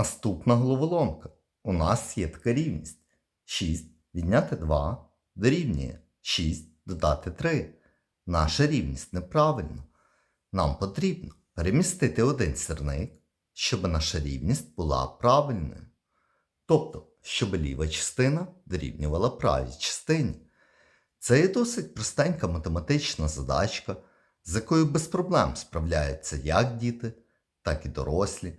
Наступна головоломка. У нас є така рівність. 6 відняти 2 дорівнює 6 додати 3. Наша рівність неправильна. Нам потрібно перемістити один сірник, щоб наша рівність була правильною. Тобто, щоб ліва частина дорівнювала правій частині. Це є досить простенька математична задачка, з якою без проблем справляються як діти, так і дорослі.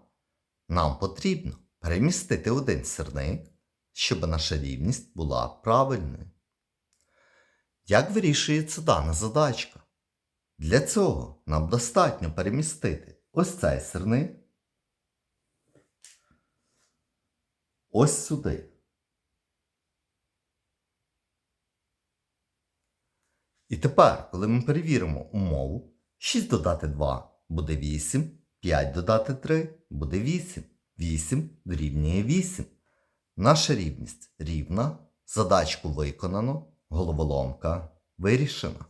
Нам потрібно перемістити один сірник, щоб наша рівність була правильною. Як вирішується дана задачка? Для цього нам достатньо перемістити ось цей сирник ось сюди. І тепер, коли ми перевіримо умову, 6 додати 2 буде 8, 5 додати 3 буде 8. 8 дорівнює 8. Наша рівність рівна. Задачку виконано, головоломка вирішена.